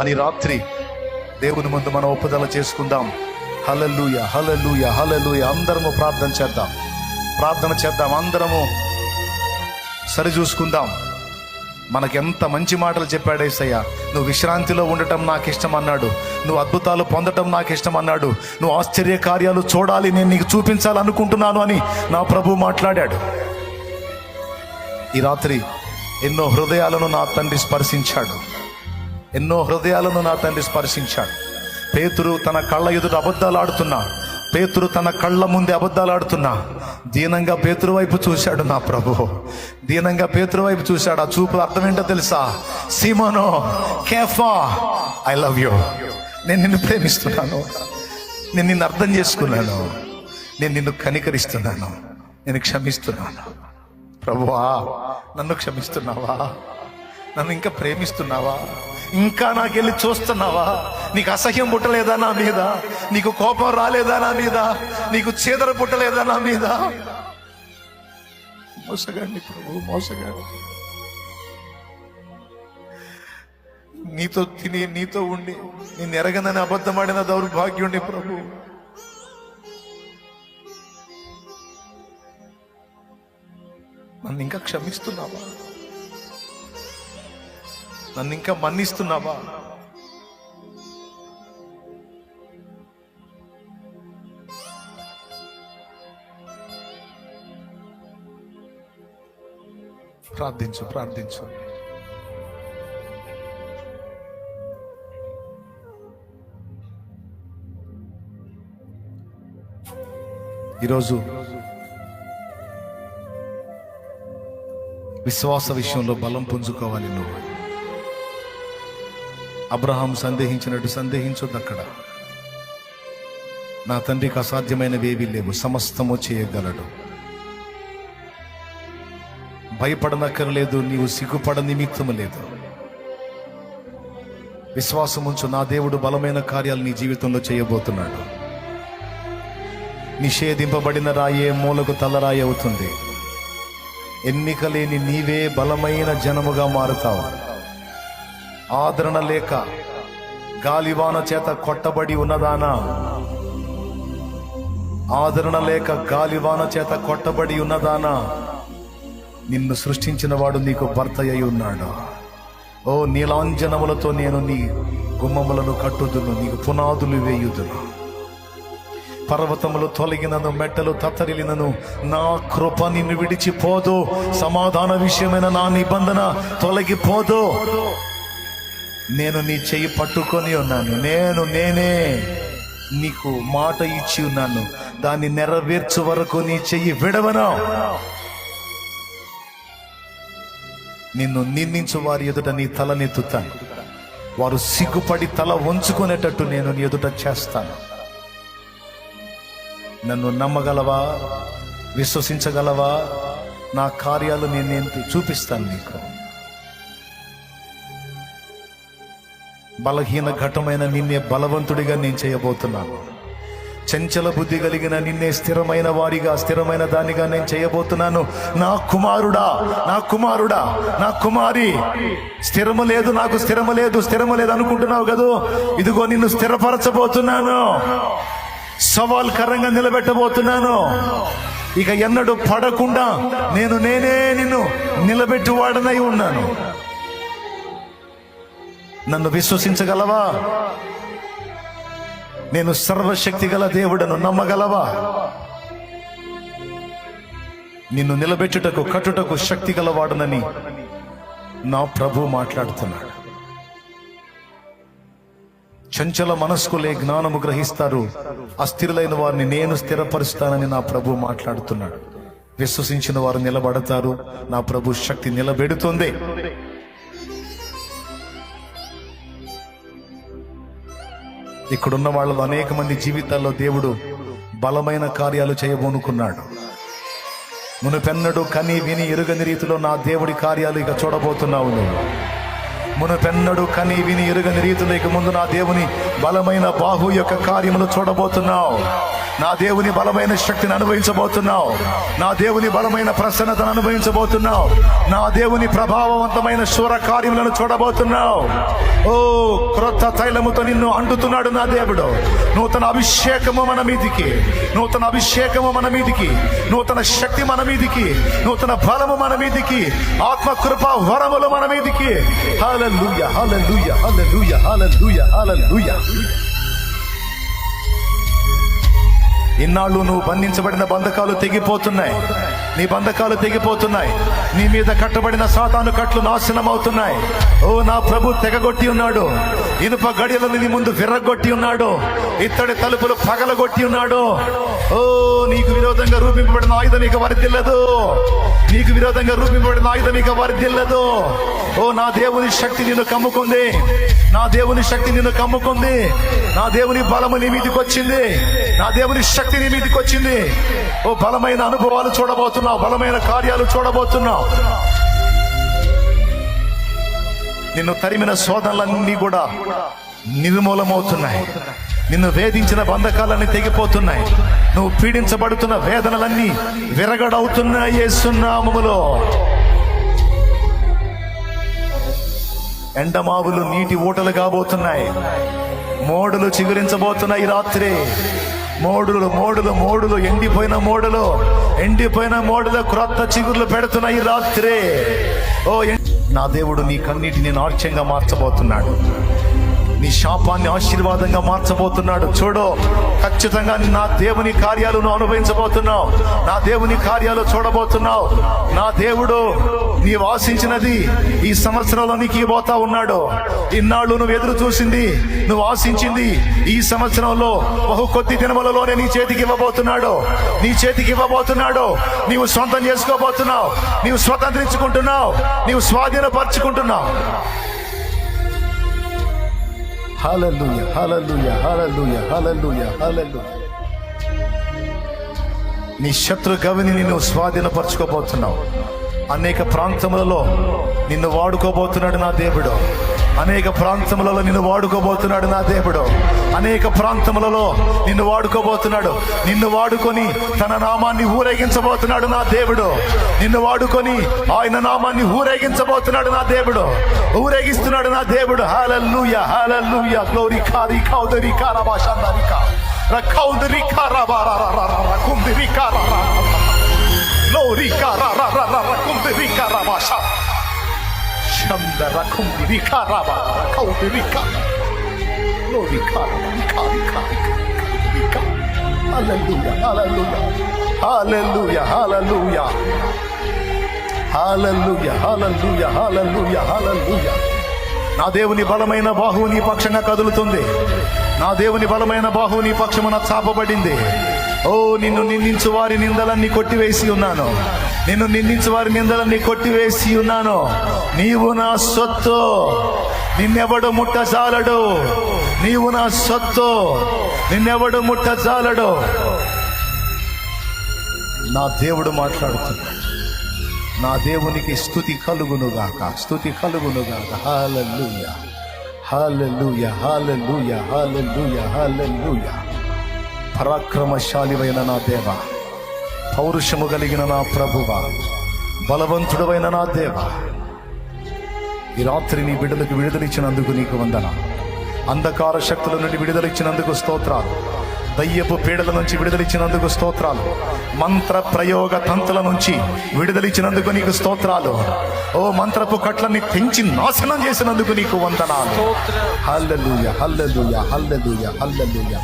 అని రాత్రి దేవుని ముందు మనం ఒప్పుదల చేసుకుందాం. హలలుయ హలలుయ హలలుయ అందరము ప్రార్థన చేద్దాం. ప్రార్థన చేద్దాం. అందరము సరి చూసుకుందాం. మనకెంత మంచి మాటలు చెప్పాడు ఏసయ్య. నువ్వు విశ్రాంతిలో ఉండటం నాకు ఇష్టం అన్నాడు. నువ్వు అద్భుతాలు పొందటం నాకు ఇష్టం అన్నాడు. నువ్వు ఆశ్చర్య కార్యాలు చూడాలి. నేను నీకు చూపించాలనుకుంటున్నాను అని నా ప్రభు మాట్లాడాడు. ఈ రాత్రి ఎన్నో హృదయాలను నా తండ్రి స్పర్శించాడు. ఎన్నో హృదయాలను నా తండ్రి స్పర్శించాడు. పేతురు తన కళ్ళ ఎదుట అబద్ధాలు ఆడుతున్నా. పేతురు తన కళ్ళ ముందే అబద్ధాలు ఆడుతున్నా. దీనంగా పేతురు వైపు చూశాడు నా ప్రభు. దీనంగా పేతురు వైపు చూశాడు. ఆ చూపు అర్థం ఏంటో తెలుసా? సీమోనో కేఫా ఐ లవ్ యూ. నేను నిన్ను ప్రేమిస్తున్నాను. నేను నిన్ను అర్థం చేసుకున్నాను. నేను నిన్ను కనికరిస్తున్నాను. నేను క్షమిస్తున్నాను. ప్రభువా నన్ను క్షమిస్తున్నావా? నన్ను ఇంకా ప్రేమిస్తున్నావా? ఇంకా నాకెళ్ళి చూస్తున్నావా? నీకు అసహ్యం పుట్టలేదా నా మీద? నీకు కోపం రాలేదా నా మీద? నీకు చీదర పుట్టలేదా నా మీద? మోసగాడిని ప్రభు మోసగాడు. నీతో తిని నీతో ఉండి నేను ఎరగనని అబద్ధమాడిన దౌర్భాగ్యుణ్ణి ప్రభు. నన్ను ఇంకా క్షమిస్తున్నావా? నన్ను ఇంకా మన్నిస్తున్నావా? ప్రార్థించు ప్రార్థించు. ఈరోజు విశ్వాస విషయంలో బలం పుంజుకోవాలి నువ్వు. అబ్రహాం సందేహించినట్టు సందేహించొద్దు అక్కడ నా తండ్రికి అసాధ్యమైనవేవి లేవు. సమస్తము చేయగలడు. భయపడనక్కర్లేదు నీవు సిగ్గుపడ నిమిత్తము లేదు. విశ్వాసముంచు నా దేవుడు బలమైన కార్యాలు నీ జీవితంలో చేయబోతున్నాడు. నిషేధింపబడిన రాయే మూలకు తలరాయి అవుతుంది. ఎన్నిక లేని నీవే బలమైన జనముగా మారుతావు. ఆదరణ లేక గాలివాన చేత కొట్టబడి ఉన్నదానా. ఆదరణ లేక గాలివాన చేత కొట్టబడి ఉన్నదానా. నిన్ను సృష్టించిన వాడు నీకు భర్త అయి ఉన్నాడు. ఓ నీలాంజనములతో నేను నీ గుమ్మములను కట్టుదును నీకు పునాదులు వేయుదును. పర్వతములు తొలగినను మెట్టలు తత్తరిలినను నా కృప నిన్ను విడిచిపోదు. సమాధాన విషయమైన నా నిబంధన తొలగిపోదు. నేను నీ చెయ్యి పట్టుకొని ఉన్నాను. నేను నేనే నీకు మాట ఇచ్చి ఉన్నాను. దాన్ని నెరవేర్చు వరకు నీ చెయ్యి విడవను. నిన్ను నిందించు వారి ఎదుట నీ తలనెత్తుతాను వారు సిగ్గుపడి తల వంచుకునేటట్టు నేను నీ ఎదుట చేస్తాను. నన్ను నమ్మగలవా? విశ్వసించగలవా? నా కార్యాలు నేను చూపిస్తాను నీకు. బలహీన ఘటమైన నిన్నే బలవంతుడిగా నేను చేయబోతున్నాను. చంచల బుద్ధి కలిగిన నిన్నే స్థిరమైన వారిగా స్థిరమైన దానిగా నేను చేయబోతున్నాను. నా కుమారుడా నా కుమారుడా నా కుమారి స్థిరము లేదు నాకు స్థిరము లేదు స్థిరము లేదు అనుకుంటున్నావు కదూ? ఇదిగో నిన్ను స్థిరపరచబోతున్నాను. సవాల్ కరంగా నిలబెట్టబోతున్నాను. ఇక ఎన్నడూ పడకుండా నేను నేనే నిన్ను నిలబెట్టి వాడనై ఉన్నాను. నన్ను విశ్వసించగలవా? నేను సర్వశక్తి గల దేవుడను నమ్మగలవా? నిన్ను నిలబెట్టుటకు కట్టుటకు శక్తి గలవాడనని నా ప్రభు మాట్లాడుతున్నాడు. చంచల మనస్కులే జ్ఞానము గ్రహిస్తారు. అస్థిరులైన వారిని నేను స్థిరపరుస్తానని నా ప్రభు మాట్లాడుతున్నాడు. విశ్వసించిన వారు నిలబడతారు. నా ప్రభు శక్తి నిలబెడుతుంది. ఇక్కడున్న వాళ్ళలో అనేక మంది జీవితాల్లో దేవుడు బలమైన కార్యాలు చేయబోనుకున్నాడు. మునుపెన్నడు కని విని ఎరుగని రీతిలో నా దేవుడి కార్యాలు ఇక చూడబోతున్నావు నువ్వు. మునుపెన్నడు కని విని ఎరుగని రీతిలోకి ముందు నా దేవుని బలమైన బాహు యొక్క కార్యములు చూడబోతున్నావు. నా దేవుని బలమైన శక్తిని అనుభవించబోతున్నావు. నా దేవుని బలమైన ప్రసన్నతను అనుభవించబోతున్నావు. నా దేవుని ప్రభావవంతమైన శూర కార్యములను చూడబోతున్నావు. ఓ క్రొత్త తైలముతో నిన్ను అంటుతున్నాడు నా దేవుడు. నూతన అభిషేకము మన మీదికి. నూతన అభిషేకము మన మీదికి. నూతన శక్తి మన మీదికి. నూతన బలము మన మీదికి. ఆత్మ కృప వరములు మన మీదికి. హల్లెలూయా హల్లెలూయా హల్లెలూయా హల్లెలూయా హల్లెలూయా ఇన్నాళ్ళు నువ్వు బంధించబడిన బంధకాలు తెగిపోతున్నాయి. నీ బంధకాలు తెగిపోతున్నాయి. నీ మీద కట్టబడిన సాతాను కట్లు నాశనం అవుతున్నాయి ఓ నా ప్రభు తెగగొట్టి ఉన్నాడు. ఇనుప గడియలను నీ ముందు విర్రగొట్టి ఉన్నాడు. ఇత్తడి తలుపులు పగలగొట్టి ఉన్నాడు. ఓ నీకు విరోధంగా రూపింపబడిన ఆయుధం ఇక వరిదిల్లదు. నీకు విరోధంగా రూపింపబడిన ఆయుధం ఇక వరిదిల్లదు. ఓ నా దేవుని శక్తి నిన్ను కమ్ముకుంది. నా దేవుని శక్తి నిన్ను కమ్ముకుంది. నా దేవుని బలము నీ మీదకి వచ్చింది. నా దేవుని శక్తి నీ మీదకి వచ్చింది. ఓ బలమైన అనుభవాలు చూడబోతున్నావు బలమైన కార్యాలు చూడబోతున్నావు. నిన్ను తరిమిన శోధనలన్నీ కూడా నిర్మూలమవుతున్నాయి. నిన్ను వేధించిన బంధకాలన్నీ తెగిపోతున్నాయి. నువ్వు పీడించబడుతున్న వేదనలన్నీ విరగడవుతున్నాయి యేసునామములో. ఎండమావులు నీటి ఊటలు కాబోతున్నాయి. మోడలు చిగురించబోతున్నాయి రాత్రి. మోడులు మోడులు మోడులు ఎండిపోయిన మోడులు ఎండిపోయిన మోడులు క్రొత్త చిగుర్లు పెడుతున్నాయి రాత్రే రాత్రి. ఓ ఎం- నా దేవుడు నీ కన్నీటిని నాట్యంగా మార్చబోతున్నాడు. నీ శాపాన్ని ఆశీర్వాదంగా మార్చబోతున్నాడు. చూడు ఖచ్చితంగా నా దేవుని కార్యాలు నువ్వు అనుభవించబోతున్నావు. నా దేవుని కార్యాలు చూడబోతున్నావు. నా దేవుడు నీవు ఆశించినది ఈ సంవత్సరంలో నీకు ఇవ్వబోతా ఉన్నాడు. ఇన్నాళ్ళు నువ్వు ఎదురు చూసింది నువ్వు ఆశించింది ఈ సంవత్సరంలో బహు కొద్ది దినములలోనే నీ చేతికి ఇవ్వబోతున్నాడు. నీ చేతికి ఇవ్వబోతున్నాడు. నీవు సొంతం చేసుకోబోతున్నావు. నీవు స్వతంత్రించుకుంటున్నావు. నీవు స్వాధీనపరుచుకుంటున్నావు. హల్లెలూయా హల్లెలూయా హల్లెలూయా హల్లెలూయా హల్లెలూయా నీ శత్రు గవిని నిన్ను స్వాధీనపరచుకోబోతున్నావు. అనేక ప్రాంతములలో నిన్ను వాడుకోబోతున్నాడు నా దేవుడు. అనేక ప్రాంతములలో నిన్ను వాడుకోబోతున్నాడు నా దేవుడు. అనేక ప్రాంతములలో నిన్ను వాడుకోబోతున్నాడు. నిన్ను వాడుకొని తన నామాన్ని ఊరేగించబోతున్నాడు నా దేవుడు. నిన్ను వాడుకొని ఆయన నామాన్ని ఊరేగించబోతున్నాడు నా దేవుడు. ఊరేగిస్తున్నాడు నా దేవుడు. హాలూయ హాలూయ గ్లోరీ కారి కౌదరి కారభాషాందరికా రకౌదరి కారబారా కారా Glory కారా ra ra నా దేవుని బలమైన బాహువు నీ పక్షంగా కదులుతుంది. నా దేవుని బలమైన బాహువు నీ పక్షమున చాపబడింది. ఓ నిన్ను నిందించు వారి నిందలన్నీ కొట్టివేసి ఉన్నాను. నిన్ను నిందించు వారి నిందలన్నీ కొట్టివేసి ఉన్నాను. నీవు నా సొత్తు. నిన్నెవడు ముట్టజాలడు? నీవు నా సొత్తు. నిన్నెవడు ముట్టజాలడు? నా దేవుడు మాట్లాడుతున్నాడు. నా దేవునికి స్థుతి కలుగునుగాక. స్థుతి కలుగునుగాక. హాలూయ హాలూయ హాలూయ హాలూయ హాలూయ పరాక్రమశాలివైన నా దేవా పౌరుషము కలిగిన నా ప్రభువ బలవంతుడమైన నా దేవ. ఈ రాత్రి నీ బిడ్డలకు విడుదలిచ్చినందుకు నీకు వందన. అంధకార శక్తుల నుండి విడుదలిచ్చినందుకు స్తోత్రాలు. దయ్యపు పీడల నుంచి విడుదలిచ్చినందుకు స్తోత్రాలు. మంత్ర ప్రయోగ తంతుల నుంచి విడుదలిచ్చినందుకు నీకు స్తోత్రాలు. ఓ మంత్రపు కట్లని తెంచి నాశనం చేసినందుకు నీకు వందనాలు. హల్లెలూయ హల్లెలూయ హల్లెలూయ హల్లెలూయ.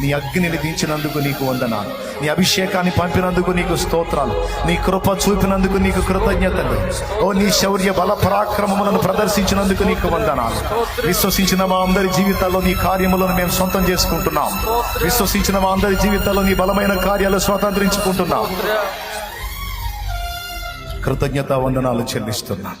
నీ అగ్నిని దించినందుకు నీకు వందనాలు. నీ అభిషేకాన్ని పంపినందుకు నీకు స్తోత్రాలు. నీ కృప చూపినందుకు నీకు కృతజ్ఞతలు. ఓ నీ శౌర్య బల పరాక్రమములను ప్రదర్శించినందుకు నీకు వందనాలు. విశ్వసించిన మా అందరి జీవితాల్లో నీ కార్యములను మేము సొంతం చేసుకుంటున్నాం. విశ్వసించిన మా అందరి జీవితాల్లో నీ బలమైన కార్యాలు స్వతంత్రించుకుంటున్నాం. కృతజ్ఞత వందనాలు చెల్లిస్తున్నా.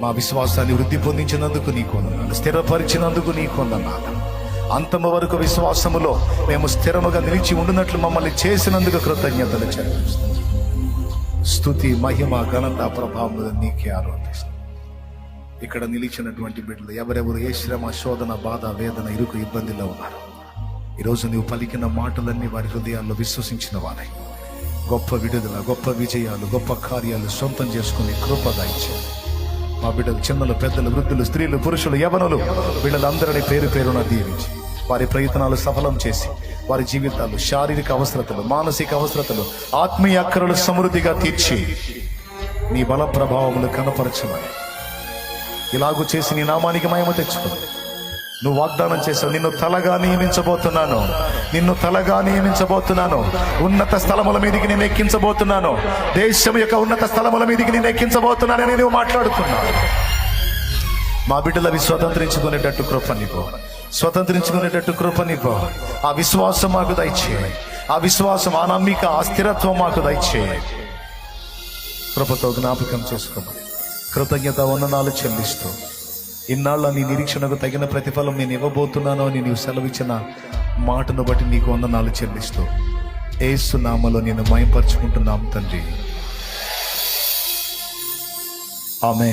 మా విశ్వాసాన్ని వృద్ధి పొందించినందుకు నీకు వందనాలు. స్థిరపరిచినందుకు నీకు వందనాలు. అంతము వరకు విశ్వాసములో మేము స్థిరముగా నిలిచి ఉండినట్లు మమ్మల్ని చేసినందుకు కృతజ్ఞతలు చెల్లిస్తాం స్థుతి మహిమ ఘనత ప్రభావం నీకే ఆరోపిస్తాం ఇక్కడ నిలిచినటువంటి బిడ్డలు ఎవరెవరు ఏ శ్రమ శోధన బాధ వేదన ఇరుకు ఇబ్బందిలో ఉన్నారు? ఈరోజు నీవు పలికిన మాటలన్నీ వారి హృదయాల్లో విశ్వసించిన వారే. గొప్ప విడుదల గొప్ప విజయాలు గొప్ప కార్యాలు సొంతం చేసుకుని కృప దయచేయండి మా బిడ్డలు చిన్నలు పెద్దలు వృద్ధులు స్త్రీలు పురుషులు యవనులు వీళ్ళందరినీ పేరు పేరున దీవించి. వారి ప్రయత్నాలు సఫలం చేసి వారి జీవితాలు శారీరక అవసరతలు మానసిక అవసరతలు ఆత్మీయ అక్కరలు సమృద్ధిగా తీర్చి నీ బల ప్రభావములు కనపరచమని. ఇలాగూ చేసి నీ నామానికి మయమ తెచ్చుకుంది నువ్వు వాగ్దానం చేసావు నిన్ను తలగా నియమించబోతున్నాను. నిన్ను తలగా నియమించబోతున్నాను. ఉన్నత స్థలముల మీదికి నేను ఎక్కించబోతున్నాను. దేశం యొక్క ఉన్నత స్థలముల మీదికి నేను ఎక్కించబోతున్నానని నువ్వు మాట్లాడుతున్నావు. మా బిడ్డలవి స్వతంత్రించుకునేటట్టు కృపనిపో స్వతంత్రించుకునేటట్టు కృపనిపో ఆ విశ్వాసం మాకు దయచేయి. ఆ విశ్వాసం ఆ నమ్మిక ఆ స్థిరత్వం మాకు దయచేయి. కృపతో జ్ఞాపకం చేసుకోమని కృతజ్ఞత వందనాలు చెల్లిస్తూ ఇన్నాళ్ళ నీ నిరీక్షణకు తగిన ప్రతిఫలం నేను ఇవ్వబోతున్నాను అని నీవు సెలవిచ్చిన మాటను బట్టి నీకు వందనాలు చెల్లిస్తూ ఏసునామలో నేను మయంపరుచుకుంటున్నాం తండ్రి. ఆమె